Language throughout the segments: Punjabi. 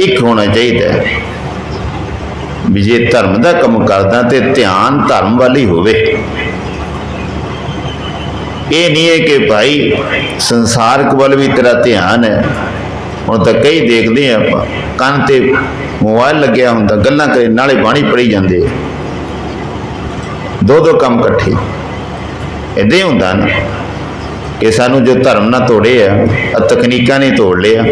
ਇੱਕ ਹੋਣਾ ਚਾਹੀਦਾ ਹੈ ਵੀ ਜੇ ਧਰਮ ਦਾ ਕੰਮ ਕਰਦਾ ਤੇ ਧਿਆਨ ਧਰਮ ਵੱਲ ਹੀ ਹੋਵੇ। ਇਹ ਨਹੀਂ ਹੈ ਕਿ ਭਾਈ ਸੰਸਾਰਕ ਵੱਲ ਵੀ ਤੇਰਾ ਧਿਆਨ ਹੈ। ਹੁਣ ਤਾਂ ਕਈ ਦੇਖਦੇ ਆ ਆਪਾਂ, ਕੰਨ ਤੇ ਮੋਬਾਈਲ ਲੱਗਿਆ ਹੁੰਦਾ, ਗੱਲਾਂ ਕਰੇ, ਨਾਲੇ ਬਾਣੀ ਪੜੀ ਜਾਂਦੇ ਦੋ ਦੋ ਕੰਮ ਇਕੱਠੇ। ਇਦਾਂ ਹੀ ਹੁੰਦਾ ਨਾ ਕਿ ਸਾਨੂੰ ਜੋ ਧਰਮ ਨਾਲ ਤੋੜੇ ਆ ਤਕਨੀਕਾਂ ਨੇ ਤੋੜ ਲਿਆ।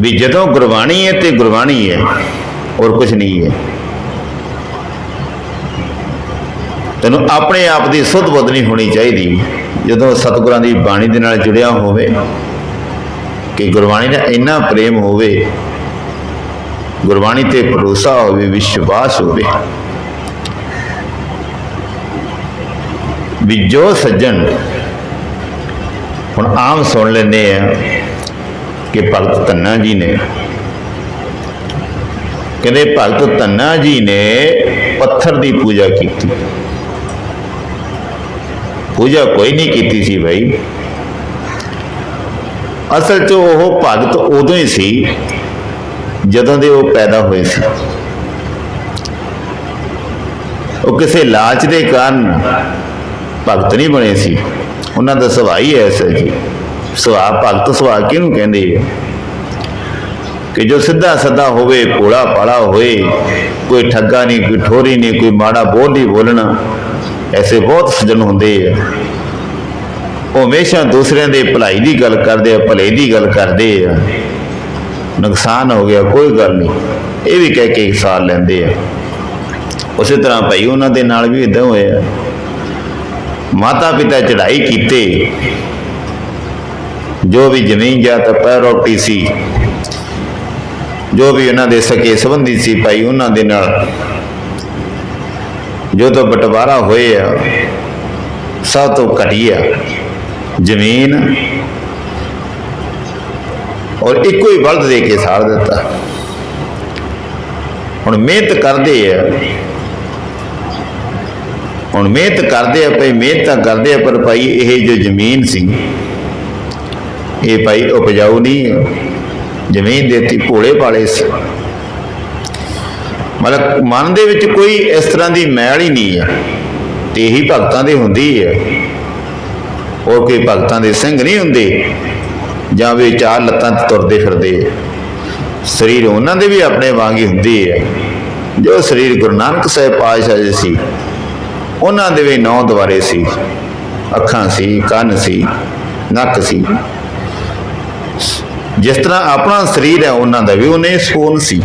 ਵੀ ਜਦੋਂ ਗੁਰਬਾਣੀ ਹੈ ਤੇ ਗੁਰਬਾਣੀ ਹੈ ਔਰ ਕੁਝ ਨਹੀਂ ਹੈ। ਤੈਨੂੰ ਆਪਣੇ ਆਪ ਦੀ ਸੁੱਧ ਬੁੱਧ ਹੋਣੀ ਚਾਹੀਦੀ। ਜਦੋਂ ਸਤਿਗੁਰਾਂ ਦੀ ਬਾਣੀ ਦੇ ਨਾਲ ਜੁੜਿਆ ਹੋਵੇ, ਕਿ ਗੁਰਬਾਣੀ ਦਾ ਇੰਨਾ ਪ੍ਰੇਮ ਹੋਵੇ, ਗੁਰਬਾਣੀ ਤੇ ਭਰੋਸਾ ਹੋਵੇ, ਵਿਸ਼ਵਾਸ ਹੋਵੇ। ਵੀ ਜੋ ਸੱਜਣ ਹੁਣ ਆਮ ਸੁਣ ਲੈਂਦੇ ਆ ਕਿ ਭਗਤ ਧੰਨਾ ਜੀ ਨੇ। ਕਹਿੰਦੇ ਭਗਤ ਧੰਨਾ ਜੀ ਨੇ ਪੱਥਰ ਦੀ ਪੂਜਾ ਕੀਤੀ। ਪੂਜਾ ਕੋਈ ਨਹੀਂ ਕੀਤੀ ਸੀ ਭਾਈ ਅਸਲ 'ਚ ਉਹ ਭਗਤ ਉਦੋਂ ਹੀ ਸੀ, ਜਦੋਂ ਦੇ ਉਹ ਪੈਦਾ ਹੋਏ ਸੀ। ਉਹ ਕਿਸੇ ਲਾਲਚ ਦੇ ਕਾਰਨ ਭਗਤ ਨਹੀਂ ਬਣੇ ਸੀ। ਉਹਨਾਂ ਦਾ ਸੁਭਾਅ ਹੀ ਐਸਾ ਜੀ ਸੁਭਾਅ ਭਗਤ ਸੁਭਾਅ ਕਿਹਨੂੰ ਕਹਿੰਦੇ ਆ? ਕਿ ਜੋ ਸਿੱਧਾ ਸਦਾ ਹੋਵੇ, ਭੋਲਾ ਪਾਲਾ ਹੋਏ, ਕੋਈ ਠੱਗਾ ਨਹੀਂ ਕੋਈ ਠੋਰੀ ਨਹੀਂ ਕੋਈ ਮਾੜਾ ਬੋਲ ਨਹੀਂ ਬੋਲਣਾ, ਐਸੇ ਬਹੁਤ ਸੱਜਣ ਹੁੰਦੇ ਆ। ਉਹ ਹਮੇਸ਼ਾ ਦੂਸਰਿਆਂ ਦੇ ਭਲਾਈ ਦੀ ਗੱਲ ਕਰਦੇ ਆ, ਭਲੇ ਦੀ ਗੱਲ ਕਰਦੇ ਆ। ਨੁਕਸਾਨ ਹੋ ਗਿਆ, ਕੋਈ ਗੱਲ ਨਹੀਂ ਇਹ ਵੀ ਕਹਿ ਕੇ ਸਾਲ ਲੈਂਦੇ ਆ। ਉਸੇ ਤਰ੍ਹਾਂ ਭਾਈ ਉਹਨਾਂ ਦੇ ਨਾਲ ਵੀ ਇਦਾਂ ਹੋਇਆ। ਮਾਤਾ ਪਿਤਾ ਚੜ੍ਹਾਈ ਕੀਤੇ। ਜੋ ਵੀ ਜ਼ਮੀਨ ਜਾਤ ਪੈਰੋਟੀ ਸੀ, ਜੋ ਵੀ ਉਹਨਾਂ ਦੇ ਸਕੇ ਸੰਬੰਧੀ ਸੀ ਭਾਈ ਉਹਨਾਂ ਦੇ ਨਾਲ, ਜਦੋਂ ਬਟਵਾਰਾ ਹੋਏ ਆ, ਸਭ ਤੋਂ ਘਟੀਆ ਜ਼ਮੀਨ, ਔਰ ਇੱਕੋ ਹੀ ਬਲਦ ਦੇ ਕੇ ਸਾੜ ਦਿੱਤਾ। ਹੁਣ ਮਿਹਨਤ ਕਰਦੇ ਆ, ਹੁਣ ਮਿਹਨਤ ਕਰਦੇ ਆ, ਭਾਈ ਮਿਹਨਤ ਤਾਂ ਕਰਦੇ ਆ, ਪਰ ਭਾਈ ਇਹ ਜੋ ਜ਼ਮੀਨ ਸੀ ਇਹ ਭਾਈ ਉਪਜਾਊ ਨਹੀਂ ਜ਼ਮੀਨ ਦੇਤੀ, ਭੋਲੇ ਪਾਲੇ ਸੀ। ਮਤਲਬ ਮਨ ਦੇ ਵਿੱਚ ਕੋਈ ਇਸ ਤਰ੍ਹਾਂ ਦੀ ਮੈਲ ਹੀ ਨਹੀਂ ਹੈ। ਤੇ ਇਹੀ ਭਗਤਾਂ ਦੇ ਹੁੰਦੀ ਹੈ। ਹੋਰ ਕੋਈ ਭਗਤਾਂ ਦੇ ਸਿੰਘ ਨਹੀਂ ਹੁੰਦੇ। ਜਾਂ ਵੀ ਚਾਰ ਲੱਤਾਂ ਤੇ ਤੁਰਦੇ ਫਿਰਦੇ ਸਰੀਰ ਉਹਨਾਂ ਦੇ ਵੀ ਆਪਣੇ ਵਾਂਗ ਹੀ ਹੁੰਦੀ ਹੈ। ਜੋ ਸਰੀਰ ਗੁਰੂ ਨਾਨਕ ਸਾਹਿਬ ਪਾਤਸ਼ਾਹ ਜੀ ਸੀ, ਉਹਨਾਂ ਦੇ ਵੀ ਨੌ ਦੁਆਰੇ ਸੀ। ਅੱਖਾਂ ਸੀ, ਕੰਨ ਸੀ, ਨੱਕ ਸੀ। ਜਿਸ ਤਰ੍ਹਾਂ ਆਪਣਾ ਸਰੀਰ ਹੈ, ਉਹਨਾਂ ਦਾ ਵੀ ਉਹਨੇ ਸਕੂਨ ਸੀ।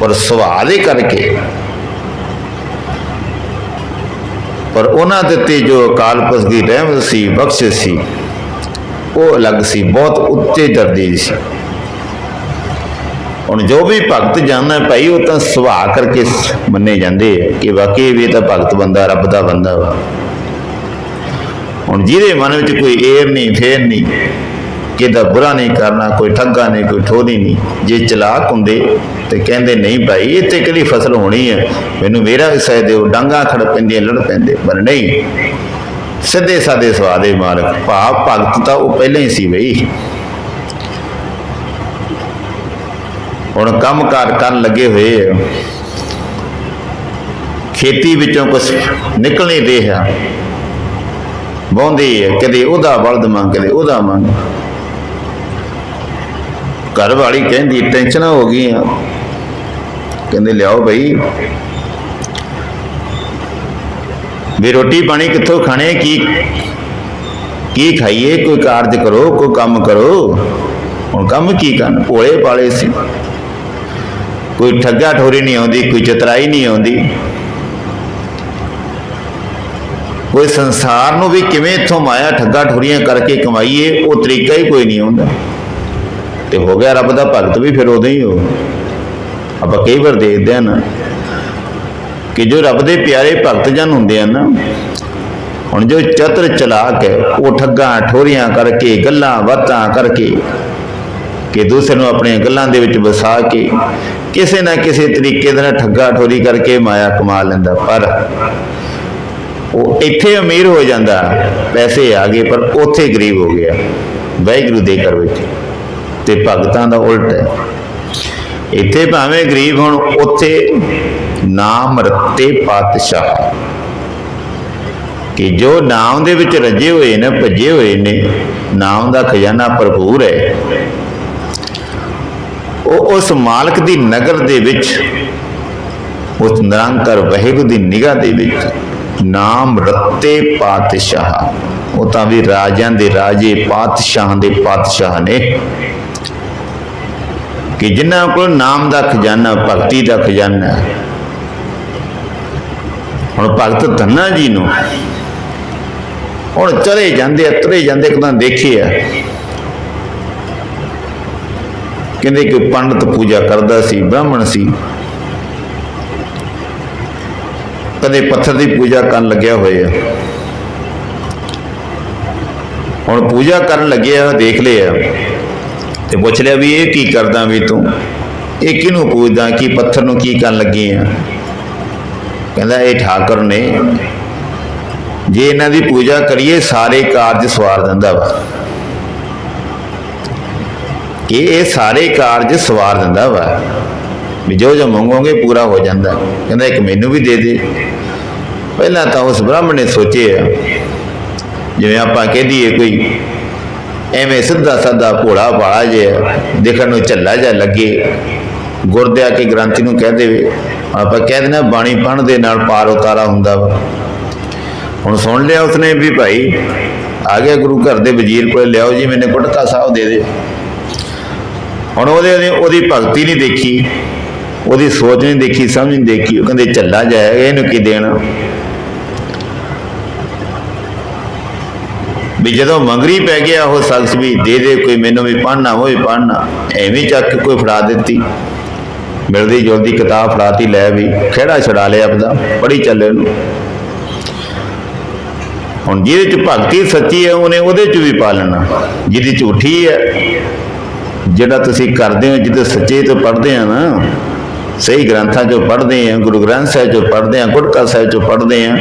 ਪਰ ਸੁਭਾਅ ਦੇ ਕਰਕੇ ਪਰ ਉਹਨਾਂ ਦੇ ਤੇ ਜੋ ਅਕਾਲ ਪੁਰਖ ਦੀ ਰਹਿਮਤ ਸੀ, ਬਖਸ਼ਿਸ਼ ਸੀ, ਉਹ ਅਲੱਗ ਸੀ, ਬਹੁਤ ਉੱਚੇ ਦਰਜੇ ਦੀ ਸੀ। ਹੁਣ ਜੋ ਵੀ ਭਗਤ ਜਾਂਦਾ ਭਾਈ, ਉਹ ਤਾਂ ਸੁਭਾਅ ਕਰਕੇ ਮੰਨੇ ਜਾਂਦੇ ਆ ਕਿ ਵਾਕਈ ਵੀ ਇਹ ਤਾਂ ਭਗਤ ਬੰਦਾ, ਰੱਬ ਦਾ ਬੰਦਾ ਵਾ। ਹੁਣ ਜਿਹਦੇ ਮਨ ਵਿੱਚ ਕੋਈ ਏਰ ਨਹੀਂ, ਫੇਰ ਨਹੀਂ ਕਿਦਾ ਬੁਰਾ ਨਹੀਂ ਕਰਨਾ, ਕੋਈ ਠੱਗਾ ਨਹੀਂ, ਕੋਈ ਠੋਰੀ ਨਹੀਂ। ਜੇ ਚਲਾਕ ਹੁੰਦੇ ਤੇ ਕਹਿੰਦੇ, ਨਹੀਂ ਭਾਈ ਇਹ ਤੇ ਕਿਹੜੀ ਫਸਲ ਹੋਣੀ ਹੈ? ਮੈਨੂੰ ਮੇਰਾ ਹਿੱਸਾ ਦਿਓ, ਡਾਂਗਾ ਖੜ ਪੈਂਦੀਆਂ, ਲੜ ਪੈਂਦੇ। ਪਰ ਨਹੀਂ, ਸਿੱਧੇ ਸਾਦੇ ਸਵਾਦੇ ਮਾਲਕ, ਭਾਵ ਭਗਤ ਤਾਂ ਉਹ ਪਹਿਲਾਂ ਹੀ ਸੀ ਬਈ। ਹੁਣ ਕੰਮਕਾਰ ਕਰਨ ਲੱਗੇ ਹੋਏ ਆ। ਖੇਤੀ ਵਿੱਚੋਂ ਕੁਝ ਨਿਕਲ ਨਹੀਂ ਰਿਹਾ। ਬੌਂਦੀ ਹੈ, ਕਦੇ ਉਹਦਾ ਬਲਦ ਮੰਗ, ਕਦੇ ਉਹਦਾ ਮੰਗ। ਘਰ ਵਾਲੀ ਕਹਿੰਦੀ, ਟੈਨਸ਼ਨਾਂ ਹੋ ਗਈਆਂ। ਕਹਿੰਦੇ, ਲਿਆਓ ਭਈ ਵੀ ਰੋਟੀ ਪਾਣੀ ਕਿੱਥੋਂ ਖਾਣੇ, ਕੀ ਕੀ ਖਾਈਏ? ਕੋਈ ਕਾਰਜ ਕਰੋ, ਕੋਈ ਕੰਮ ਕਰੋ। ਹੁਣ ਕੰਮ ਕੀ ਕਰਨ? ਭੋਲੇ ਪਾਲੇ ਸੀ। ਕੋਈ ਠੱਗਾ ਠੋਰੀ ਨਹੀਂ ਆਉਂਦੀ, ਕੋਈ ਚਤਰਾਈ ਨਹੀਂ ਆਉਂਦੀ। ਕੋਈ ਸੰਸਾਰ ਨੂੰ ਵੀ ਕਿਵੇਂ ਇਥੋਂ ਮਾਇਆ ਠੱਗਾ ਠੋਰੀਆਂ ਕਰਕੇ ਕਮਾਈਏ, ਉਹ ਤਰੀਕਾ ਹੀ ਕੋਈ ਨਹੀਂ ਆਉਂਦਾ। ਤੇ ਹੋ ਗਿਆ ਰੱਬ ਦਾ ਭਗਤ ਵੀ ਫਿਰ ਉਦੋਂ ਹੀ ਹੋ ਆਪਾਂ ਕਈ ਵਾਰ ਦੇਖਦੇ ਹਾਂ ਕਿ ਜੋ ਰੱਬ ਦੇ ਪਿਆਰੇ ਭਗਤ ਜਨ ਹੁੰਦੇ ਆ ਨਾ, ਹੁਣ ਜੋ ਚਤਰ ਚਲਾਕ ਹੈ, ਉਹ ਠੱਗਾਂ, ਠੋਰੀਆਂ ਕਰਕੇ, ਗੱਲਾਂ, ਬਾਤਾਂ ਕਰਕੇ ਕਿ ਦੂਸਰੇ ਨੂੰ ਆਪਣੀਆਂ ਗੱਲਾਂ ਦੇ ਵਿੱਚ ਵਸਾ ਕੇ ਕਿਸੇ ਨਾ ਕਿਸੇ ਤਰੀਕੇ ਦੇ ਨਾਲ ਠੱਗਾ, ਠੋਰੀ ਕਰਕੇ ਮਾਇਆ ਕਮਾ ਲੈਂਦਾ। ਪਰ ਉਹ ਇੱਥੇ ਅਮੀਰ ਹੋ ਜਾਂਦਾ, ਪੈਸੇ ਆ ਗਏ, ਪਰ ਉੱਥੇ ਗਰੀਬ ਹੋ ਗਿਆ। ਵਾਹਿਗੁਰੂ ਦੇ ਘਰ ਵਿੱਚ। ਤੇ ਭਗਤਾਂ ਦਾ ਉਲਟ ਹੈ। ਇੱਥੇ ਭਾਵੇਂ ਗਰੀਬ ਹੁਣ, ਉੱਥੇ ਨਾਮ ਰਤੇ ਪਾਤਸ਼ਾਹ। ਕਿ ਜੋ ਨਾਮ ਦੇ ਵਿੱਚ ਰਜੇ ਹੋਏ ਨੇ, ਭੱਜੇ ਹੋਏ ਨੇ, ਨਾਮ ਦਾ ਖਜ਼ਾਨਾ ਭਰਪੂਰ ਹੈ। ਉਹ ਉਸ ਮਾਲਕ ਦੀ ਨਗਰ ਦੇ ਵਿੱਚ, ਉਸ ਨਿਰੰਕਾਰ ਵਾਹਿਗੁਰੂ ਦੀ ਨਿਗਾਹ ਦੇ ਵਿੱਚ ਨਾਮ ਰਤੇ ਪਾਤਸ਼ਾਹ। ਉਹ ਤਾਂ ਵੀ ਰਾਜਾਂ ਦੇ ਰਾਜੇ, ਪਾਤਸ਼ਾਹਾਂ ਦੇ ਪਾਤਸ਼ਾਹ ਨੇ। ਕਿ ਜਿਨ੍ਹਾਂ ਕੋਲ ਨਾਮ ਦਾ ਖਜ਼ਾਨਾ, ਭਗਤੀ ਦਾ ਖਜ਼ਾਨਾ ਹੁਣ ਭਗਤ ਧੰਨਾ ਜੀ ਨੂੰ ਹੁਣ ਚਲੇ ਜਾਂਦੇ ਆ, ਤੁਰੇ ਜਾਂਦੇ ਕਦਾਂ ਦੇਖੇ ਆ। ਕਹਿੰਦੇ ਕਿ ਪੰਡਤ ਪੂਜਾ ਕਰਦਾ ਸੀ, ਬ੍ਰਾਹਮਣ ਸੀ। ਕਦੇ ਪੱਥਰ ਦੀ ਪੂਜਾ ਕਰਨ ਲੱਗਿਆ ਹੋਇਆ। ਹੁਣ ਪੂਜਾ ਕਰਨ ਲੱਗਿਆ, ਦੇਖ ਲਿਆ। ਤੇ ਪੁੱਛ ਲਿਆ ਵੀ ਇਹ ਕੀ ਕਰਦਾ ਵੀ ਤੂੰ? ਇਹ ਕਿਹਨੂੰ ਪੂਜਦਾ ਕੀ ਪੱਥਰ ਨੂੰ ਕੀ ਕਰਨ ਲੱਗੇ ਆ? ਕਹਿੰਦਾ, ਇਹ ਠਾਕੁਰ ਨੇ। ਜੇ ਇਹਨਾਂ ਦੀ ਪੂਜਾ ਕਰੀਏ, ਸਾਰੇ ਕਾਰਜ ਸਵਾਰ ਦਿੰਦਾ ਵਾ। ਕਿ ਇਹ ਸਾਰੇ ਕਾਰਜ ਸਵਾਰ ਦਿੰਦਾ ਵਾ। ਵੀ ਜੋ ਜੋ ਮੰਗੋਗੇ, ਪੂਰਾ ਹੋ ਜਾਂਦਾ। ਕਹਿੰਦਾ, ਇੱਕ ਮੈਨੂੰ ਵੀ ਦੇ ਦੇ। ਪਹਿਲਾਂ ਤਾਂ ਉਸ ਬ੍ਰਾਹਮਣ ਨੇ ਸੋਚਿਆ, ਜਿਵੇਂ ਆਪਾਂ ਕਹਿ ਦਈਏ ਕੋਈ ਐਵੇਂ ਸਿੱਧਾ ਸਾਦਾ ਭੋਲਾ ਭਾਲਾ ਜਿਹਾ ਦੇਖਣ ਨੂੰ ਝੱਲਾ ਜਿਹਾ ਲੱਗੇ। ਗੁਰਦਿਆ ਕੇ ਗ੍ਰੰਥੀ ਨੂੰ ਕਹਿ ਦੇਵੇ, ਆਪਾਂ ਕਹਿ ਦੇਣਾ ਬਾਣੀ ਪੜ੍ਹਨ ਦੇ ਨਾਲ ਪਾਰ ਉਤਾਰਾ ਹੁੰਦਾ ਵਾ। ਹੁਣ ਸੁਣ ਲਿਆ ਉਸਨੇ ਵੀ ਭਾਈ, ਆ ਗਿਆ ਗੁਰੂ ਘਰ ਦੇ ਵਜ਼ੀਰ ਕੋਲ, ਲਿਆਓ ਜੀ ਮੈਨੂੰ ਗੁਟਕਾ ਸਾਹਿਬ ਦੇ ਦੇ। ਹੁਣ ਉਹਦੇ ਉਹਦੀ ਭਗਤੀ ਨਹੀਂ ਦੇਖੀ, ਉਹਦੀ ਸੋਚ ਨਹੀਂ ਦੇਖੀ, ਸਮਝ ਨਹੀਂ ਦੇਖੀ, ਉਹ ਕਹਿੰਦੇ ਝੱਲਾ ਜਾਏਗਾ ਇਹਨੂੰ ਕੀ ਦੇਣਾ? ਵੀ ਜਦੋਂ ਮੰਗਰੀ ਪੈ ਗਿਆ ਉਹ ਸ਼ਖਸ ਵੀ ਦੇ ਦੇ, ਕੋਈ ਮੈਨੂੰ ਵੀ ਪੜ੍ਹਨਾ ਉਹ ਵੀ ਪੜ੍ਹਨਾ ਐਵੇਂ ਚੱਕ ਕੇ ਕੋਈ ਫੜਾ ਦਿੱਤੀ। ਮਿਲਦੀ ਜੁਲਦੀ ਕਿਤਾਬ ਫੜਾਤੀ, ਲੈ ਵੀ ਖਿਹੜਾ ਛਡਾ ਲਿਆ ਆਪਦਾ, ਪੜ੍ਹੀ ਚੱਲੇ ਉਹਨੂੰ। ਹੁਣ ਜਿਹਦੇ ਚ ਭਗਤੀ ਸੱਚੀ ਹੈ, ਉਹਨੇ ਉਹਦੇ ਚ ਵੀ ਪਾਲਣਾ ਜਿਹਦੀ ਝੂਠੀ ਹੈ, ਜਿਹੜਾ ਤੁਸੀਂ ਕਰਦੇ ਹੋ ਜਿੱਦੇ ਸੱਚੇ ਤੋਂ ਪੜ੍ਹਦੇ ਆ ਨਾ, ਸਹੀ ਗ੍ਰੰਥਾਂ ਚੋਂ ਪੜ੍ਹਦੇ ਆ, ਗੁਰੂ ਗ੍ਰੰਥ ਸਾਹਿਬ ਚੋਂ ਪੜ੍ਹਦੇ ਆ, ਗੁਟਕਾ ਸਾਹਿਬ ਚੋਂ ਪੜ੍ਹਦੇ ਆ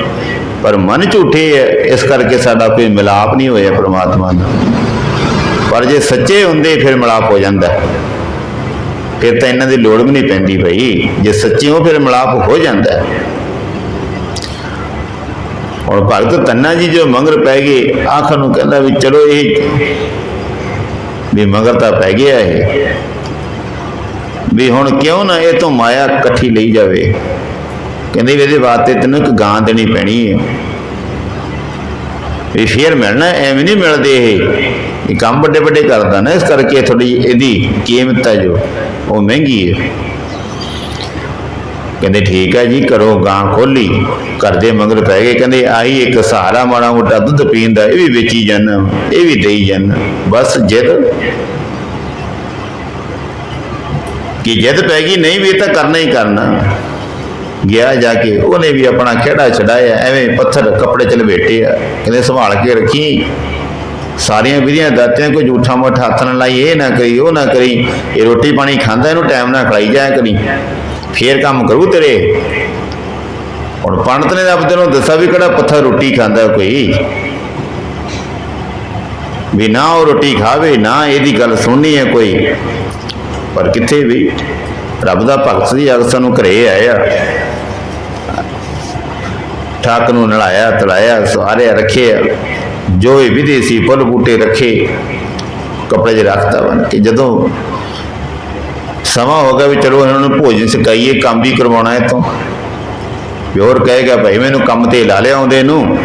ਪਰ ਮਨ ਝੂਠੇ ਹੈ, ਇਸ ਕਰਕੇ ਸਾਡਾ ਕੋਈ ਮਿਲਾਪ ਨਹੀਂ ਹੋਇਆ ਪ੍ਰਮਾਤਮਾ ਨਾਲ। ਪਰ ਜੇ ਸੱਚੇ ਹੁੰਦੇ, ਫਿਰ ਮਿਲਾਪ ਹੋ ਜਾਂਦਾ ਫਿਰ ਤਾਂ ਇਹਨਾਂ ਦੀ ਲੋੜ ਵੀ ਨਹੀਂ ਪੈਂਦੀ ਭਈ ਜੇ ਸੱਚੇ ਹੋ ਫਿਰ ਮਿਲਾਪ ਹੋ ਜਾਂਦਾ ਹੈ। ਹੁਣ ਭਗਤ ਤੰਨਾ ਜੀ ਜੋ ਮੰਗਰ ਪੈ ਗਏ, ਆਖਰ ਨੂੰ ਕਹਿੰਦਾ ਵੀ ਚਲੋ ਇਹ ਵੀ ਮਗਰ ਤਾਂ ਪੈ ਗਿਆ ਇਹ। ਵੀ ਹੁਣ ਕਿਉਂ ਨਾ ਇਹ ਤੋਂ ਮਾਇਆ ਇਕੱਠੀ ਲਈ ਜਾਵੇ। ਕਹਿੰਦੇ ਵੀ ਇਹਦੇ ਵਾਸਤੇ ਤੈਨੂੰ ਇੱਕ ਗਾਂ ਦੇਣੀ ਪੈਣੀ ਹੈ ਵੀ ਫੇਰ ਮਿਲਣਾ, ਐਵੇਂ ਨਹੀਂ ਮਿਲਦੇ ਇਹ। ਇਹ ਕੰਮ ਵੱਡੇ ਵੱਡੇ ਕਰਦਾ ਨਾ, ਇਸ ਕਰਕੇ ਥੋੜੀ ਇਹਦੀ ਕੀਮਤ ਹੈ ਜੋ, ਉਹ ਮਹਿੰਗੀ ਹੈ ਕਹਿੰਦੇ ਠੀਕ ਹੈ ਜੀ, ਕਰੋ ਗਾਂ ਖੋਲੀ, ਘਰ ਮਗਰ ਪੈ ਗਏ। ਕਹਿੰਦੇ ਆਹੀ ਇੱਕ ਸਹਾਰਾ ਮਾੜਾ ਮੋਟਾ ਦੁੱਧ ਪੀਣ ਦਾ, ਇਹ ਵੀ ਵੇਚੀ ਜਾਣਾ, ਇਹ ਵੀ ਦੇਈ ਜਾਣਾ। ਬਸ ਜਿੱਦ। ਕਿ ਜਿੱਦ ਪੈ ਗਈ, ਨਹੀਂ ਵੀ ਤਾਂ ਕਰਨਾ ਹੀ ਕਰਨਾ। ਗਿਆ ਜਾ ਕੇ, ਉਹਨੇ ਵੀ ਆਪਣਾ ਖਿਹੜਾ ਛਡਾਇਆ, ਐਵੇਂ ਪੱਥਰ ਕੱਪੜੇ ਚ ਲਪੇਟੇ ਆ। ਕਹਿੰਦੇ ਸੰਭਾਲ ਕੇ ਰੱਖੀ। ਸਾਰੀਆਂ ਵਿਧੀਆਂ ਦਾਤਿਆਂ, ਕੋਈ ਝੂਠਾ ਮੋਠਾ ਹੱਥ ਨਾਲ ਲਾਈ, ਇਹ ਨਾ ਕਰੀ, ਉਹ ਨਾ ਕਰੀ। ਇਹ ਰੋਟੀ ਪਾਣੀ ਖਾਂਦਾ, ਇਹਨੂੰ ਟਾਈਮ ਨਾਲ ਖਲਾਈ ਜਾਇਆ ਕਰੀ। ਫੇਰ ਕੰਮ ਕਰੂ ਤੇਰੇ। ਹੁਣ ਪੰਡਤ ਨੇ ਆਪਦੇ ਤੈਨੂੰ ਦੱਸਿਆ ਵੀ ਕਿਹੜਾ ਪੱਥਰ ਰੋਟੀ ਖਾਂਦਾ ਕੋਈ। ਵੀ ਨਾ ਉਹ ਰੋਟੀ ਖਾਵੇ, ਨਾ ਇਹਦੀ ਗੱਲ ਸੁਣਨੀ ਹੈ ਕੋਈ। ਪਰ ਕਿੱਥੇ ਵੀ ਰੱਬ ਦਾ ਭਗਤ ਸੀ, ਅਗਸਤ ਨੂੰ ਘਰੇ ਆਇਆ। ਠਾਕ ਨੂੰ ਨਲਾਇਆ, ਤਲਾਇਆ ਸਾਰੇ ਰੱਖਿਆ ਜੋ ਵੀ ਵਿਧੀ ਸੀ ਫੁੱਲ ਬੂਟੇ ਰੱਖੇ, ਕੱਪੜੇ 'ਚ ਰੱਖਤਾ ਬਣ ਕੇ। ਜਦੋਂ ਸਮਾਂ ਹੋ ਗਿਆ ਵੀ ਚਲੋ ਇਹਨਾਂ ਨੂੰ ਭੋਜਨ ਛਕਾਈਏ, ਕੰਮ ਵੀ ਕਰਵਾਉਣਾ ਹੈ ਤੋਂ ਵੀ ਕਹੇਗਾ, ਭਾਈ, ਮੈਨੂੰ ਕੰਮ ਤੇ ਲਾ ਲਿਆ ਆਉਂਦੇ ਨੂੰ।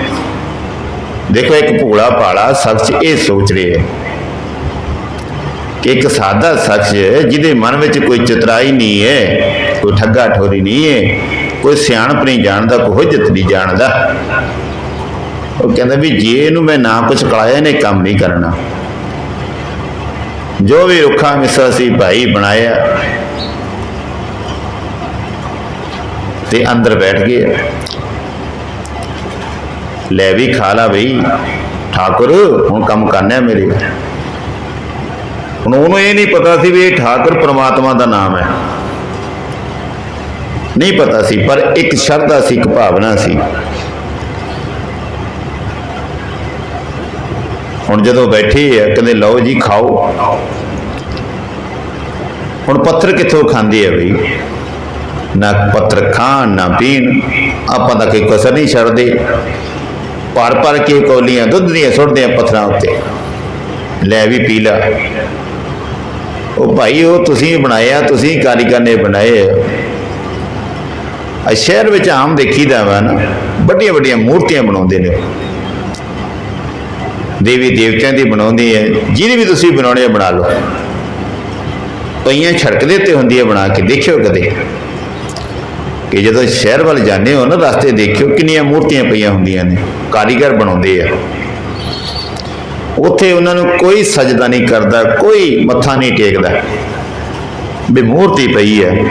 ਦੇਖੋ, ਇੱਕ ਭੂਲਾ ਭਾਲਾ ਸ਼ਖਸ ਇਹ ਸੋਚ ਰਿਹਾ ਕਿ ਇੱਕ ਸਾਦਾ ਸ਼ਖਸ ਜਿਹਦੇ ਮਨ ਵਿੱਚ ਕੋਈ ਚਤਰਾਈ ਨਹੀਂ ਹੈ, ਕੋਈ ਠੱਗਾ ਠੋਰੀ ਨਹੀਂ ਹੈ ਕੋਈ ਸਿਆਣਪ ਨਹੀਂ ਜਾਣਦਾ, ਕੋਈ ਜਿੱਤ ਨਹੀਂ ਜਾਣਦਾ। ਉਹ ਕਹਿੰਦਾ ਵੀ ਜੇ ਇਹਨੂੰ ਮੈਂ ਨਾ ਕੁਝ ਕਲਾਇਆ, ਇਹਨੇ ਕੰਮ ਨਹੀਂ ਕਰਨਾ। ਜੋ ਵੀ ਰੁੱਖਾ ਮਿਸਾ ਸੀ ਭਾਈ ਬਣਾਇਆ, ਤੇ ਅੰਦਰ ਬੈਠ ਗਏ। ਲੈ ਵੀ ਖਾ ਲਾ ਬਈ, ਠਾਕੁਰ, ਹੁਣ ਕੰਮ ਕਰਨਾ ਮੇਰੇ। ਹੁਣ ਉਹਨੂੰ ਇਹ ਨਹੀਂ ਪਤਾ ਸੀ ਵੀ ਇਹ ਠਾਕੁਰ ਪ੍ਰਮਾਤਮਾ ਦਾ ਨਾਮ ਹੈ। ਨਹੀਂ ਪਤਾ ਸੀ, ਪਰ ਇੱਕ ਸ਼ਰਧਾ ਸੀ, ਇੱਕ ਭਾਵਨਾ ਸੀ। ਹੁਣ ਜਦੋਂ ਬੈਠੇ ਆ, ਕਹਿੰਦੇ, ਲਓ ਜੀ, ਖਾਓ। ਹੁਣ ਪੱਥਰ ਕਿੱਥੋਂ ਖਾਂਦੇ ਆ ਬਈ? ਨਾ ਪੱਥਰ ਖਾਣ, ਨਾ ਪੀਣ। ਆਪਾਂ ਤਾਂ ਕੋਈ ਕਸਰ ਨਹੀਂ ਛੱਡਦੇ। ਭਰ ਭਰ ਕੇ ਕੌਲੀਆਂ ਦੁੱਧ ਦੀਆਂ ਸੁੱਟਦੇ ਆ ਪੱਥਰਾਂ ਉੱਤੇ। ਲੈ ਵੀ ਪੀ ਲਾ। ਉਹ ਭਾਈ, ਉਹ ਤੁਸੀਂ ਬਣਾਇਆ, ਤੁਸੀਂ ਕਾਰੀਗਰ ਨੇ ਬਣਾਏ ਅੱਜ ਸ਼ਹਿਰ ਵਿੱਚ ਆਮ ਦੇਖੀਦਾ ਵਾ ਨਾ, ਵੱਡੀਆਂ ਵੱਡੀਆਂ ਮੂਰਤੀਆਂ ਬਣਾਉਂਦੇ ਨੇ। ਦੇਵੀ ਦੇਵਤਿਆਂ ਦੀ ਬਣਾਉਂਦੀ ਹੈ, ਜਿਹਦੀ ਵੀ ਤੁਸੀਂ ਬਣਾਉਣੇ ਆ ਬਣਾ ਲਓ। ਪਈਆਂ ਛੜਕਦੇ ਉੱਤੇ ਹੁੰਦੀ ਹੈ ਬਣਾ ਕੇ ਦੇਖਿਓ ਕਦੇ। ਕਿ ਜਦੋਂ ਸ਼ਹਿਰ ਵੱਲ ਜਾਂਦੇ ਹੋ ਨਾ, ਰਸਤੇ ਦੇਖਿਓ ਕਿੰਨੀਆਂ ਮੂਰਤੀਆਂ ਪਈਆਂ ਹੁੰਦੀਆਂ ਨੇ, ਕਾਰੀਗਰ ਬਣਾਉਂਦੇ ਆ। ਉੱਥੇ ਉਹਨਾਂ ਨੂੰ ਕੋਈ ਸਜਦਾ ਨਹੀਂ ਕਰਦਾ, ਕੋਈ ਮੱਥਾ ਨਹੀਂ ਟੇਕਦਾ। ਵੀ ਮੂਰਤੀ ਪਈ ਹੈ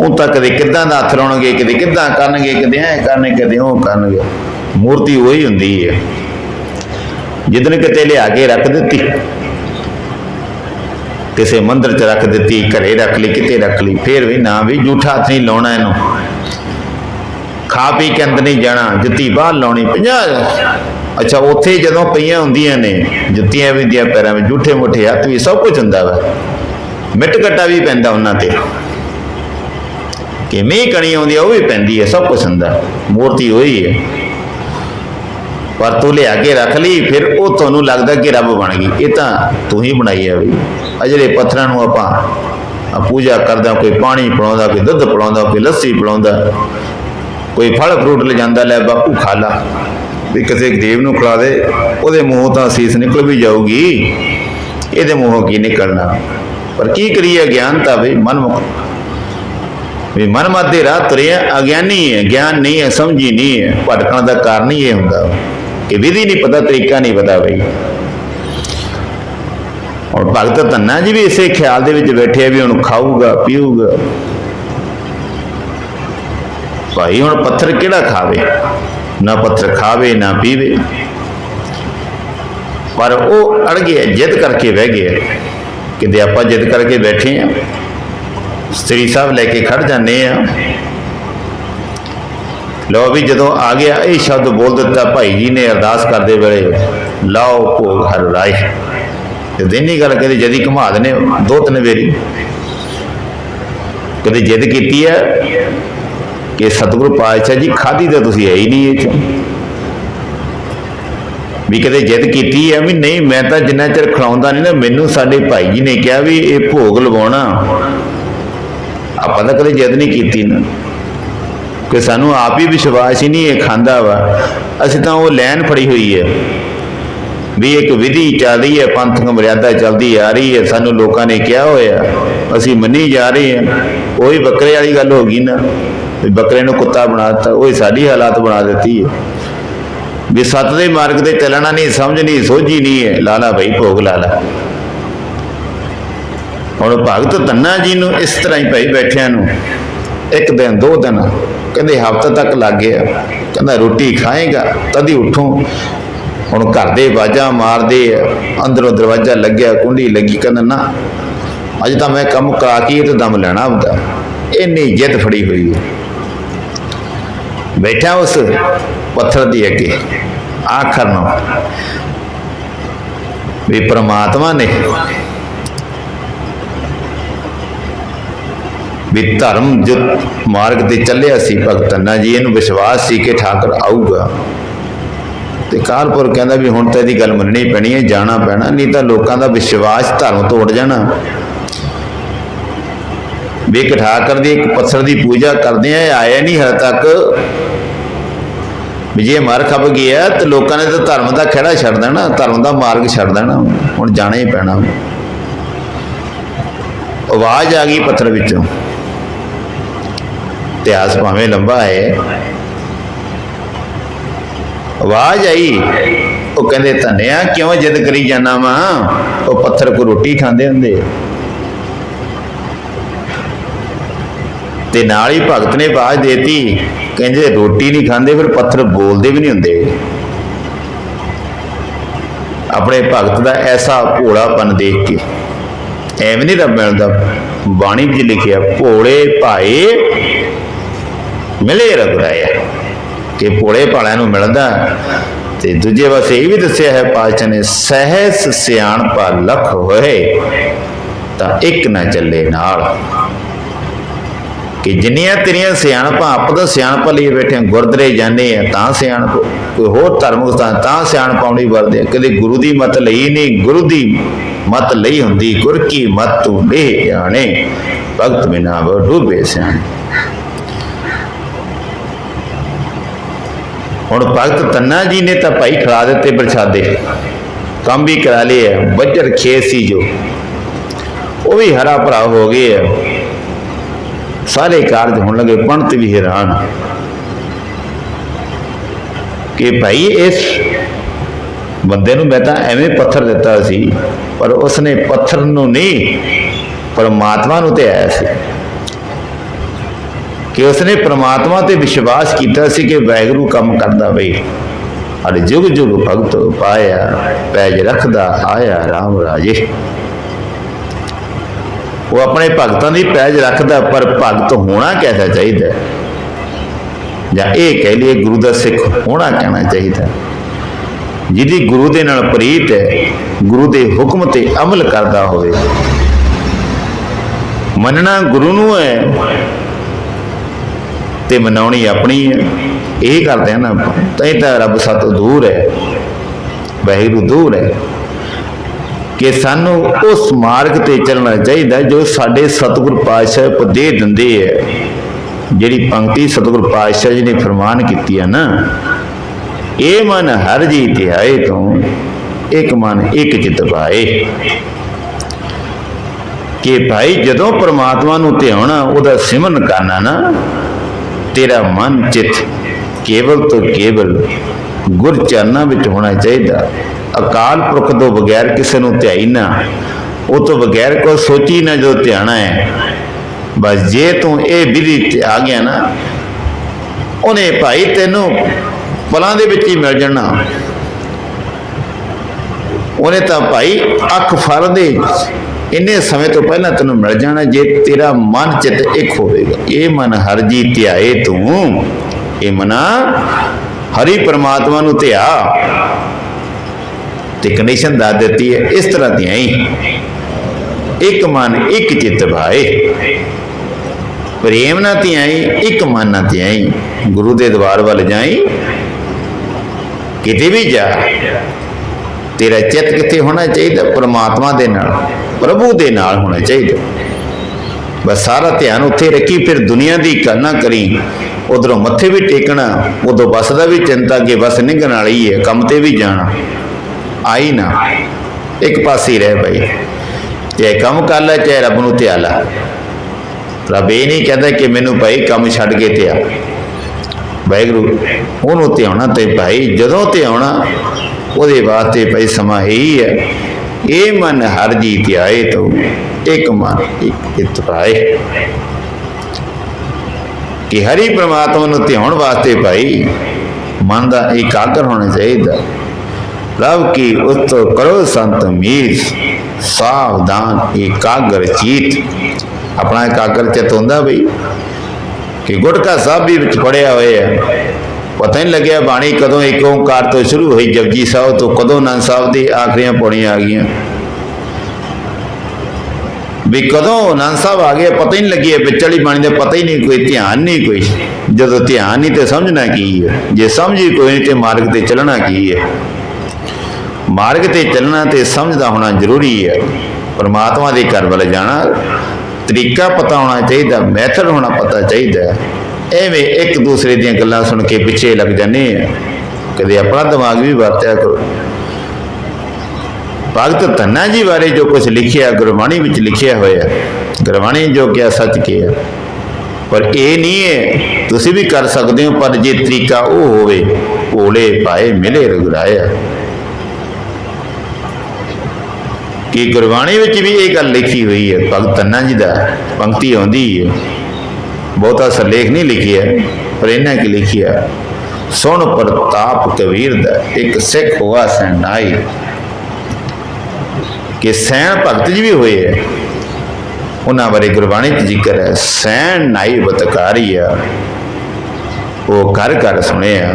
ਉਹ ਤਾਂ ਕਦੇ ਕਿੱਦਾਂ ਦਾ ਹੱਥ ਲਾਉਣਗੇ, ਕਦੇ ਕਿੱਦਾਂ ਕਰਨਗੇ, ਕਦੇ ਐ ਕਰਨਗੇ, ਕਦੇ ਉਹ ਕਰਨਗੇ। ਮੂਰਤੀ ਉਹੀ ਹੁੰਦੀ ਹੈ। ਜਿੱਦਣ ਕਿਤੇ ਲਿਆ ਕੇ ਰੱਖ ਦਿੱਤੀ, ਕਿਸੇ ਮੰਦਿਰ 'ਚ ਰੱਖ ਦਿੱਤੀ, ਘਰੇ ਰੱਖ ਲਈ, ਕਿਤੇ ਰੱਖ ਲਈ, ਫੇਰ ਵੀ ਨਾ ਵੀ ਝੂਠਾ ਹੱਥ ਨਹੀਂ ਲਾਉਣਾ ਇਹਨੂੰ। ਖਾ ਪੀ ਕੇ ਅੰਦਰ ਨਹੀਂ ਜਾਣਾ, ਜੁੱਤੀ ਬਾਹਰ ਲਾਉਣੀ 50 ਅੱਛਾ, ਉੱਥੇ ਜਦੋਂ ਪਈਆਂ ਹੁੰਦੀਆਂ ਨੇ, ਜੁੱਤੀਆਂ ਵੀ ਦੀਆਂ ਪੈਰਾਂ ਵਿੱਚ ਝੂਠੇ ਮੁੱਠੇ ਹੱਥ ਵੀ, ਸਭ ਕੁਝ ਹੁੰਦਾ ਵਾ। ਮਿੱਟ ਕੱਟਾ ਵੀ ਪੈਂਦਾ ਉਹਨਾਂ ਤੇ। ਕਿ ਮੀਂਹ ਕਣੀ ਆਉਂਦੀ ਆ, ਉਹ ਵੀ ਪੈਂਦੀ ਹੈ ਸਭ ਕੁਝ ਹੁੰਦਾ, ਮੂਰਤੀ ਉਹੀ ਹੈ ਪਰ ਤੂੰ ਲਿਆ ਕੇ ਰੱਖ ਲਈ, ਫਿਰ ਉਹ ਤੁਹਾਨੂੰ ਲੱਗਦਾ ਕਿ ਰੱਬ ਬਣ ਗਈ। ਇਹ ਤਾਂ ਤੂੰ ਹੀ ਬਣਾਈ ਹੈ ਵੀ ਅਜਿਹੇ ਪੱਥਰਾਂ ਨੂੰ ਆਪਾਂ ਪੂਜਾ ਕਰਦਾ, ਕੋਈ ਪਾਣੀ ਪਿਲਾਉਂਦਾ, ਕੋਈ ਦੁੱਧ ਪਿਲਾਉਂਦਾ, ਕੋਈ ਲੱਸੀ ਪਿਲਾਉਂਦਾ, ਕੋਈ ਫਲ ਫਰੂਟ ਲੈ ਲੈ ਬਾਪੂ ਖਾ ਲਾ। ਵੀ ਕਿਸੇ ਦੇਵ ਨੂੰ ਖਿਲਾ ਦੇ, ਉਹਦੇ ਮੂੰਹੋਂ ਤਾਂ ਸੀਸ ਨਿਕਲ ਵੀ ਜਾਊਗੀ। ਇਹਦੇ ਮੂੰਹੋਂ ਕੀ ਨਿਕਲਣਾ? ਪਰ ਕੀ ਕਰੀਏ ਗਿਆਨਤਾ ਵੀ ਮਨਮੁਖ ਵੀ ਮਨ ਮੱਦੇ ਰਾਹ ਤੁਰਿਆ, ਅਗਿਆਨੀ ਹੈ, ਗਿਆਨ ਨਹੀਂ ਹੈ, ਸਮਝੀ ਨਹੀਂ ਹੈ, ਭਟਕਣ ਦਾ ਕਾਰਨ ਹੀ ਇਹ ਹੁੰਦਾ ਕਿ ਵਿਧੀ ਨਹੀਂ ਪਤਾ, ਤਰੀਕਾ ਨਹੀਂ ਪਤਾ ਬਈ। ਔਰ ਭਗਤ ਧੰਨਾ ਜੀ ਵੀ ਇਸੇ ਖਿਆਲ ਦੇ ਵਿੱਚ ਬੈਠੇ ਆ ਵੀ ਹੁਣ ਖਾਊਗਾ, ਪੀਊਗਾ। ਭਾਈ, ਹੁਣ ਪੱਥਰ ਕਿਹੜਾ ਖਾਵੇ? ਨਾ ਪੱਥਰ ਖਾਵੇ, ਨਾ ਪੀਵੇ। ਪਰ ਉਹ ਅੜ ਗਿਆ, ਜਿੱਦ ਕਰਕੇ ਬਹਿ ਗਿਆ। ਕਿਤੇ ਆਪਾਂ ਜਿੱਦ ਕਰਕੇ ਬੈਠੇ ਆ ਸ੍ਰੀ ਸਾਹਿਬ ਲੈ ਕੇ ਖੜ ਜਾਂਦੇ ਆ। ਲਓ ਵੀ ਜਦੋਂ ਆ ਗਿਆ, ਇਹ ਸ਼ਬਦ ਬੋਲ ਦਿੱਤਾ ਭਾਈ ਜੀ ਨੇ ਅਰਦਾਸ ਕਰਦੇ ਵੇਲੇ, ਲਾਓ ਭੋਗ ਹਰ ਰਾਏ। ਤੇ ਦਿਨੀ ਗੱਲ ਕਹਿੰਦੇ ਜਦੀ ਘੁਮਾ ਦਨੇ ਦੋ ਤਿੰਨ ਵੇਰੀ। ਕਦੇ ਜਿੱਦ ਕੀਤੀ ਹੈ ਕਿ ਸਤਿਗੁਰੂ ਪਾਤਸ਼ਾਹ ਜੀ ਖਾਦੀ ਤਾਂ ਤੁਸੀਂ ਹੈ ਹੀ ਨਹੀਂ ਇਹ ਵੀ ਕਦੇ ਜਿੱਦ ਕੀਤੀ ਹੈ ਵੀ ਨਹੀਂ, ਮੈਂ ਤਾਂ ਜਿੰਨਾ ਚਿਰ ਖਿਲਾਉਂਦਾ ਨਹੀਂ ਨਾ, ਮੈਨੂੰ ਸਾਡੇ ਭਾਈ ਜੀ ਨੇ ਕਿਹਾ ਵੀ ਇਹ ਭੋਗ ਲਵਾਉਣਾ। ਆਪਾਂ ਤਾਂ ਕਦੇ ਜਿੱਦ ਨਹੀਂ ਕੀਤੀ ਨਾ। ਕਿ ਸਾਨੂੰ ਆਪ ਹੀ ਵਿਸ਼ਵਾਸ ਹੀ ਨਹੀਂ, ਇਹ ਖਾਂਦਾ ਵਾ। ਅਸੀਂ ਤਾਂ ਉਹ ਲੈਣ ਫੜੀ ਹੋਈ ਹੈ। ਵੀ ਇੱਕ ਵਿਧੀ ਚੱਲ ਰਹੀ ਹੈ, ਪੰਥਕ ਮਰਿਆਦਾ ਚੱਲਦੀ ਆ ਰਹੀ ਹੈ, ਸਾਨੂੰ ਲੋਕਾਂ ਨੇ ਕਿਹਾ ਹੋਇਆ। ਅਸੀਂ ਮੰਨੀ ਜਾ ਰਹੇ ਹਾਂ। ਉਹੀ ਬੱਕਰੇ ਵਾਲੀ ਗੱਲ ਹੋ ਗਈ ਨਾ। ਵੀ ਬੱਕਰੇ ਨੂੰ ਕੁੱਤਾ ਬਣਾ ਦਿੱਤਾ, ਉਹੀ ਸਾਡੀ ਹਾਲਾਤ ਬਣਾ ਦਿੱਤੀ ਹੈ। ਵੀ ਸੱਤ ਦੇ ਮਾਰਗ ਤੇ ਚੱਲਣਾ ਨਹੀਂ, ਸਮਝ ਨਹੀਂ, ਸੋਝੀ ਨਹੀਂ ਹੈ। ਲਾਲਾ ਭਾਈ ਭੋਗ ਲਾਲਾ। ਹੁਣ ਭਗਤ ਧੰਨਾ ਜੀ ਨੂੰ ਇਸ ਤਰ੍ਹਾਂ ਹੀ ਭਾਈ ਬੈਠਿਆਂ ਨੂੰ ਇੱਕ ਦਿਨ, ਦੋ ਦਿਨ ਕਹਿੰਦੇ ਹਫ਼ਤਾ ਤੱਕ ਲੱਗ ਗਿਆ। ਕਹਿੰਦਾ ਰੋਟੀ ਖਾਏਗਾ, ਤਦ ਹੀ ਹੁਣ ਘਰ ਦੇ ਬਾਜਾਂ ਮਾਰਦੇ ਆ, ਅੰਦਰੋਂ ਦਰਵਾਜ਼ਾ ਲੱਗਿਆ, ਕੁੰਡੀ ਲੱਗੀ, ਕਹਿੰਦਾ ਨਾ, ਅੱਜ ਤਾਂ ਮੈਂ ਕੰਮ ਕਰਾ ਕੇ ਇਹ ਤੇ ਦਮ ਲੈਣਾ ਹੁੰਦਾ ਇੰਨੀ ਜਿੱਦ ਫੜੀ ਹੋਈ ਹੈ। ਬੈਠਾ ਉਸ ਪੱਥਰ ਦੀ ਅੱਗੇ, ਆਖਰ ਨੂੰ, ਵੀ ਪ੍ਰਮਾਤਮਾ ਨੇ ਵੀ ਧਰਮ ਜੋ ਮਾਰਗ ਤੇ ਚੱਲਿਆ ਸੀ ਭਗਤਨਾ ਜੀ, ਇਹਨੂੰ ਵਿਸ਼ਵਾਸ ਸੀ ਕਿ ਠਾਕਰ ਆਊਗਾ। ਤੇ ਕਾਲਪੁਰ ਕਹਿੰਦਾ ਵੀ ਹੁਣ ਤਾਂ ਇਹਦੀ ਗੱਲ ਮੰਨਣੀ ਪੈਣੀ ਹੈ, ਜਾਣਾ ਪੈਣਾ, ਨਹੀਂ ਤਾਂ ਲੋਕਾਂ ਦਾ ਵਿਸ਼ਵਾਸ ਧਰਮ ਤੋਂ ਉੱਡ ਜਾਣਾ। ਵੀ ਇੱਕ ਠਾਕਰ ਦੀ, ਇੱਕ ਪੱਥਰ ਦੀ ਪੂਜਾ ਕਰਦੇ ਆ, ਇਹ ਆਇਆ ਨਹੀਂ ਹਜੇ ਤੱਕ। ਵੀ ਜੇ ਮਰ ਖੱਪ ਗਿਆ ਤੇ ਲੋਕਾਂ ਨੇ ਤਾਂ ਧਰਮ ਦਾ ਖਿਹੜਾ ਛੱਡ ਦੇਣਾ, ਧਰਮ ਦਾ ਮਾਰਗ ਛੱਡ ਦੇਣਾ, ਹੁਣ ਜਾਣਾ ਹੀ ਪੈਣਾ। ਆਵਾਜ਼ ਆ ਗਈ ਪੱਥਰ ਵਿੱਚੋਂ। ਇਤਿਹਾਸ ਭਾਵੇਂ ਲੰਬਾ ਹੈ। ਆਵਾਜ਼ ਆਈ। ਉਹ ਕਹਿੰਦੇ, ਧੰਨਿਆ, ਕਿਉਂ ਜਿੱਦ ਕਰੀ ਜਾਣਾ ਵਾ? ਉਹ ਪੱਥਰ ਕੋ ਰੋਟੀ ਖਾਂਦੇ ਹੁੰਦੇ। ਤੇ ਨਾਲ ਹੀ ਭਗਤ ਨੇ ਆਵਾਜ਼ ਦੇਤੀ। ਕਹਿੰਦੇ, ਰੋਟੀ ਨਹੀਂ ਖਾਂਦੇ, ਫਿਰ ਪੱਥਰ ਬੋਲਦੇ ਵੀ ਨਹੀਂ ਹੁੰਦੇ। ਆਪਣੇ ਭਗਤ ਦਾ ਐਸਾ ਭੋਲਾਪਨ ਦੇਖ ਕੇ, ਐਵੇਂ ਨਹੀਂ ਰੱਬ ਮਿਲਦਾ। ਬਾਣੀ ਵਿੱਚ ਲਿਖਿਆ, ਭੋਲੇ ਭਾਏ ਮਿਲੇ ਰਗਰਾਇਆ ਕਿ ਭੋਲੇ ਭਾਲਿਆਂ ਨੂੰ ਮਿਲਦਾ ਤੇ ਦੂਜੇ ਪਾਸੇ ਇਹ ਵੀ ਦੱਸਿਆ ਹੈ ਪਾਤਸ਼ਾਹ ਨੇ ਸਹਿਸ ਸਿਆਣਪਾ ਲਖ ਹੋਏ ਤਾਂ ਇੱਕ ਨਾ ਚੱਲੇ ਨਾਲ। ਕਿ ਜਿੰਨੀਆਂ ਤੇਰੀਆਂ ਸਿਆਣਪਾਂ ਆਪ ਦਾ ਸਿਆਣਪ ਲਈ ਬੈਠੇ ਆਂ, ਗੁਰਦੁਆਰੇ ਜਾਂਦੇ ਆ ਤਾਂ ਸਿਆਣਪ ਕੋਈ ਹੋਰ ਧਰਮ ਸਥਾਨ ਤਾਂ ਸਿਆਣਪ ਆਉਣੀ ਵਰਦੇ ਕਦੇ ਗੁਰੂ ਦੀ ਮਤ ਲਈ ਨਹੀਂ ਗੁਰੂ ਦੀ ਮਤ ਲਈ ਹੁੰਦੀ ਗੁਰ ਕੀ ਮਤ ਤੂੰ ਲੈ ਆਣੇ ਭਗਤ ਬਿਨਾ ਬੋ ਡੂਬੇ ਸਿਆਣੇ। ਹੁਣ ਭਗਤ ਤੰਨਾ ਜੀ ਨੇ ਤਾਂ ਭਾਈ ਖਿਲਾ ਦਿੱਤੇ ਪ੍ਰਸ਼ਾਦੇ। ਕੰਮ ਵੀ ਕਰਾ ਲਿਆ ਬੱਜਰ ਖੇਤ ਸੀ ਜੋ। ਉਹ ਵੀ ਹਰਾ ਭਰਾ ਹੋ ਗਏ ਆ। ਸਾਰੇ ਕਾਰਜ ਹੋਣ ਲੱਗੇ, ਪੰਡਤ ਵੀ ਹੈਰਾਨ। ਕਿ ਭਾਈ ਇਸ ਬੰਦੇ ਨੂੰ ਮੈਂ ਤਾਂ ਐਵੇਂ ਪੱਥਰ ਦਿੱਤਾ ਸੀ, ਪਰ ਉਸਨੇ ਪੱਥਰ ਨੂੰ ਨਹੀਂ, ਪਰਮਾਤਮਾ ਨੂੰ ਤੇ ਆਇਆ ਸੀ। ਕਿ ਉਸਨੇ ਪ੍ਰਮਾਤਮਾ ਤੇ ਵਿਸ਼ਵਾਸ ਕੀਤਾ ਸੀ ਕਿ ਵੈਗਰੂ ਕੰਮ ਕਰਦਾ ਬਈ ਅਰ ਜੁਗ ਜੁਗ ਭਗਤ ਪਾਇਆ, ਪੈਜ ਰੱਖਦਾ ਆਇਆ RAM ਰਾਜੇ। ਉਹ ਆਪਣੇ ਭਗਤਾਂ ਦੀ ਪੈਜ ਰੱਖਦਾ, ਪਰ ਭਗਤ ਹੋਣਾ ਕਿਹਦਾ ਚਾਹੀਦਾ? ਜਾਂ ਇਹ ਕਹਿ ਲਈਏ ਗੁਰੂ ਦਾ ਸਿੱਖ ਹੋਣਾ ਕਹਿਣਾ ਚਾਹੀਦਾ? ਜਿਹਦੀ ਗੁਰੂ ਦੇ ਨਾਲ ਪ੍ਰੀਤ ਹੈ, ਗੁਰੂ ਦੇ ਹੁਕਮ ਤੇ ਅਮਲ ਕਰਦਾ ਹੋਵੇ। ਮੰਨਣਾ ਗੁਰੂ ਨੂੰ ਹੈ ਤੇ ਮਨਾਉਣੀ ਆਪਣੀ ਹੈ। ਇਹ ਕਰਦੇ ਆ ਨਾ ਤਾਂ ਇਹ ਤਾਂ ਰੱਬ ਸਾਤੋਂ ਦੂਰ ਹੈ। ਵਾਹਿਗੁਰੂ ਦੂਰ ਹੈ। ਕਿ ਸਾਨੂੰ ਉਸ ਮਾਰਗ ਤੇ ਚੱਲਣਾ ਚਾਹੀਦਾ ਜੋ ਸਾਡੇ ਸਤਿਗੁਰ ਪਾਤਸ਼ਾਹ ਉਪਦੇਸ਼ ਦਿੰਦੇ ਹੈ। ਜਿਹੜੀ ਪੰਕਤੀ ਸਤਿਗੁਰ ਪਾਤਸ਼ਾਹ ਜੀ ਨੇ ਫਰਮਾਨ ਕੀਤੀ ਆ ਨਾ, ਇਹ ਮਨ ਹਰ ਜੀ ਧਿਆਏ ਤੋਂ, ਇੱਕ ਮਨ ਇੱਕ ਚਿਤ ਪਾਏ। ਕਿ ਭਾਈ ਜਦੋਂ ਪ੍ਰਮਾਤਮਾ ਨੂੰ ਧਿਆਉਣਾ, ਉਹਦਾ ਸਿਮਰਨ ਕਰਨਾ ਨਾ ਤੇਰਾ ਮਨ ਚਿਤ ਕੇਵਲ ਤੋਂ ਕੇਵਲ ਗੁਰ ਚਰਨਾਂ ਵਿੱਚ ਹੋਣਾ ਚਾਹੀਦਾ। ਅਕਾਲ ਪੁਰਖ ਤੋਂ ਬਗੈਰ ਕਿਸੇ ਨੂੰ ਧਿਆਈ ਨਾ। ਉਹ ਤੋਂ ਬਗੈਰ ਕੋਈ ਸੋਚੀ ਨਾ ਜੋ ਧਿਆਣਾ ਹੈ। ਬਸ ਜੇ ਤੂੰ ਇਹ ਵਿਧੀ ਤੇ ਆ ਗਿਆ ਨਾ, ਉਹਨੇ ਭਾਈ ਤੈਨੂੰ ਪਲਾਂ ਦੇ ਵਿੱਚ ਹੀ ਮਿਲ ਜਾਣਾ। ਉਹਨੇ ਤਾਂ ਭਾਈ ਅੱਖ ਫੜਦੇ ਇੰਨੇ ਸਮੇਂ ਤੋਂ ਪਹਿਲਾਂ ਤੈਨੂੰ ਮਿਲ ਜਾਣਾ, ਜੇ ਤੇਰਾ ਮਨ ਚਿੱਤ ਇੱਕ ਹੋਵੇਗਾ। ਇਹ ਮਨ ਹਰ ਜੀ ਧਿਆਏ ਤੂੰ। ਇਹ ਮਨਾ ਹਰੀ ਪਰਮਾਤਮਾ ਨੂੰ ਧਿਆ ਤੇ ਕੰਡੀਸ਼ਨ ਦੱਸ ਦਿੱਤੀ ਹੈ, ਇਸ ਤਰ੍ਹਾਂ ਦੀਆਂ ਇੱਕ ਮਨ ਇੱਕ ਚਿੱਤ ਭਾਏ। ਪ੍ਰੇਮ ਨਾ ਧਿਆਈ, ਇੱਕ ਮਨ ਨਾ ਧਿਆਈ। ਗੁਰੂ ਦੇ ਦਰਬਾਰ ਵੱਲ ਜਾਈ। ਕਿਤੇ ਵੀ ਜਾ, ਤੇਰਾ ਚਿੱਤ ਕਿੱਥੇ ਹੋਣਾ ਚਾਹੀਦਾ? ਪਰਮਾਤਮਾ ਦੇ ਨਾਲ। ਪ੍ਰਭੂ ਦੇ ਨਾਲ ਹੋਣਾ ਚਾਹੀਦਾ। ਬਸ ਸਾਰਾ ਧਿਆਨ ਉੱਥੇ ਰੱਖੀ, ਫਿਰ ਦੁਨੀਆ ਦੀ ਗੱਲ ਨਾ ਕਰੀ। ਉਧਰੋਂ ਮੱਥੇ ਵੀ ਟੇਕਣਾ, ਉਦੋਂ ਬਸ ਦਾ ਵੀ ਚਿੰਤਾ ਕਿ ਬਸ ਨਿਕਲਣ ਵਾਲੀ ਹੈ ਕੰਮ ਤੇ ਵੀ ਜਾਣਾ। ਆਈ ਨਾ, ਇੱਕ ਪਾਸੇ ਰਹਿ ਭਾਈ ਜੇ ਕੰਮ ਕਰ ਲੈ, ਚਾਹੇ ਰੱਬ ਨੂੰ ਧਿਆ ਲੈ। ਰੱਬ ਇਹ ਨਹੀਂ ਕਹਿੰਦਾ ਕਿ ਮੈਨੂੰ ਭਾਈ ਕੰਮ ਛੱਡ ਕੇ ਧਿਆ ਵਾਹਿਗੁਰੂ, ਉਹਨੂੰ ਧਿਆਉਣਾ ਤੇ ਭਾਈ, ਜਦੋਂ ਧਿਆਉਣਾ, ਉਹਦੇ ਵਾਸਤੇ ਭਾਈ ਸਮਾਂ ਇਹੀ ਹੈ। ਇਹ ਮਨ ਹਰ ਜੀ ਧਿਆਏ ਤੋ ਇੱਕ ਮਨ, ਇੱਕ ਚਿੱਤ ਕਿ ਹਰੀ ਪ੍ਰਮਾਤਮਾ ਨੂੰ ਧਿਆਉਣ ਵਾਸਤੇ ਭਾਈ, ਮਨ ਦਾ ਇਕਾਗਰ ਹੋਣਾ ਚਾਹੀਦਾ। ਲਵ ਕੀ ਉਤ ਕਰੋ ਸੰਤ ਮੀਰ, ਸਾਵਧਾਨ, ਇਕਾਗਰ ਚੀਤ। ਆਪਣਾ ਇਕਾਗਰ ਚਿਤ ਹੁੰਦਾ ਬਈ, ਕਿ ਗੁਟਕਾ ਸਾਹਿਬ ਵੀ ਵਿੱਚ ਪੜਿਆ ਹੋਇਆ ਹੈ। ਪਤਾ ਨਹੀਂ ਲੱਗਿਆ ਬਾਣੀ ਕਦੋਂ ਇੱਕ ਓੰਕਾਰ ਤੋਂ ਸ਼ੁਰੂ ਹੋਈ, ਜਪਜੀ ਸਾਹਿਬ ਤੋਂ ਕਦੋਂ ਨੰਦ ਸਾਹਿਬ ਦੀ ਆਖਰੀਆਂ ਪੌੜੀਆਂ ਆ ਗਈਆਂ। ਵੀ ਕਦੋਂ ਨੰਦ ਸਾਹਿਬ ਆ ਗਏ, ਪਤਾ ਹੀ ਨਹੀਂ ਲੱਗਿਆ ਵਿੱਚ ਵਾਲੀ ਬਾਣੀ ਦਾ ਪਤਾ ਹੀ ਨਹੀਂ, ਕੋਈ ਧਿਆਨ ਨਹੀਂ ਕੋਈ। ਜਦੋਂ ਧਿਆਨ ਨਹੀਂ ਤੇ ਸਮਝਣਾ ਕੀ ਹੈ? ਜੇ ਸਮਝੀ ਕੋਈ ਨਹੀਂ ਤੇ ਮਾਰਗ ਤੇ ਚੱਲਣਾ ਕੀ ਹੈ? ਮਾਰਗ ਤੇ ਚੱਲਣਾ ਤੇ ਸਮਝਦਾ ਹੋਣਾ ਜ਼ਰੂਰੀ ਹੈ। ਪਰਮਾਤਮਾ ਦੇ ਘਰ ਵੱਲ ਜਾਣਾ, ਤਰੀਕਾ ਪਤਾ ਹੋਣਾ ਚਾਹੀਦਾ ਮੈਥਡ ਹੋਣਾ ਪਤਾ ਚਾਹੀਦਾ ਐਵੇਂ ਇੱਕ ਦੂਸਰੇ ਦੀਆਂ ਗੱਲਾਂ ਸੁਣ ਕੇ ਪਿੱਛੇ ਲੱਗ ਜਾਂਦੇ ਆ। ਕਦੇ ਆਪਣਾ ਦਿਮਾਗ ਵੀ ਵਰਤਿਆ ਕਰੋ। ਭਗਤ ਧੰਨਾ ਜੀ ਬਾਰੇ ਜੋ ਕੁਝ ਲਿਖਿਆ, ਗੁਰਬਾਣੀ ਵਿੱਚ ਲਿਖਿਆ ਹੋਇਆ, ਗੁਰਬਾਣੀ ਜੋ ਕਿਹਾ ਸੱਚ ਕਿਹਾ। ਪਰ ਇਹ ਨਹੀਂ ਹੈ, ਤੁਸੀਂ ਵੀ ਕਰ ਸਕਦੇ ਹੋ, ਪਰ ਜੇ ਤਰੀਕਾ ਉਹ ਹੋਵੇ, ਭੋਲੇ ਪਾਏ ਮਿਲੇ ਰਗੜਾਇਆ ਕਿ ਗੁਰਬਾਣੀ ਵਿੱਚ ਵੀ ਇਹ ਗੱਲ ਲਿਖੀ ਹੋਈ ਹੈ, ਭਗਤ ਧੰਨਾ ਜੀ ਦਾ, ਪੰਕਤੀ ਆਉਂਦੀ ਹੈ। ਬਹੁਤਾ ਸਰਲੇਖ ਨਹੀਂ ਹੈ, ਪਰ ਇਹਨਾਂ ਕੀ ਹੈ। ਸੁਣ ਪ੍ਰਤਾਪ ਕਬੀਰ ਦਾ, ਇੱਕ ਸਿੱਖ ਹੋਆ ਸੈਨਾਈ। ਕਿ ਸੈਣ ਭਗਤ ਜੀ ਵੀ ਹੋਏ ਹੈ। ਉਹਨਾਂ ਬਾਰੇ ਗੁਰਬਾਣੀ 'ਚ ਜ਼ਿਕਰ ਹੈ ਸੈਣ ਨਾਈ ਬਤਕਾਰੀ ਆ। ਉਹ ਕਰ ਕਰ ਸੁਣਿਆ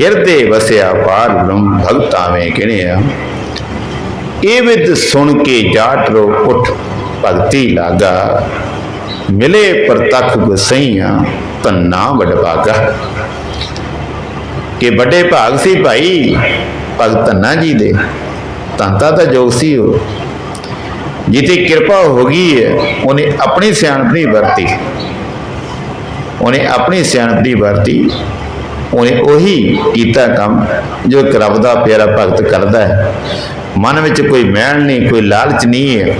ਹਿਰਦੇ ਵਸਿਆ ਪਾਰ ਬ੍ਰਹਮ ਭਗਤਾਵੇਂ ਕਿਣਿਆ ਇਹ ਵਿਦ ਸੁਣ ਕੇ ਜਾਟ ਰੋ ਉਠ ਭਗਤੀ ਲਾਗਾ। ਮਿਲੇ ਪ੍ਰਤੱਖ ਗੁਸਈਆਂ ਤੰਨਾ ਵਡਭਾਗਾ ਕਿ ਵੱਡੇ ਭਾਗ ਸੀ ਭਾਈ ਭਗਤ ਧੰਨਾ ਜੀ ਦੇ ਤੰਤਾ ਤਾਂ ਜੋਗ ਸੀ ਉਹ। ਜਿੱਥੇ ਕਿਰਪਾ ਹੋ ਗਈ ਹੈ, ਉਹਨੇ ਆਪਣੀ ਸਿਆਣਪ ਨਹੀਂ ਵਰਤੀ। ਉਹਨੇ ਆਪਣੀ ਸਿਆਣਪ ਨਹੀਂ ਵਰਤੀ। ਉਹਨੇ ਉਹੀ ਕੀਤਾ ਕੰਮ ਜੋ ਰੱਬ ਦਾ ਪਿਆਰਾ ਭਗਤ ਕਰਦਾ ਹੈ। ਮਨ ਵਿੱਚ ਕੋਈ ਮੈਲ ਨਹੀਂ, ਕੋਈ ਲਾਲਚ ਨਹੀਂ ਹੈ।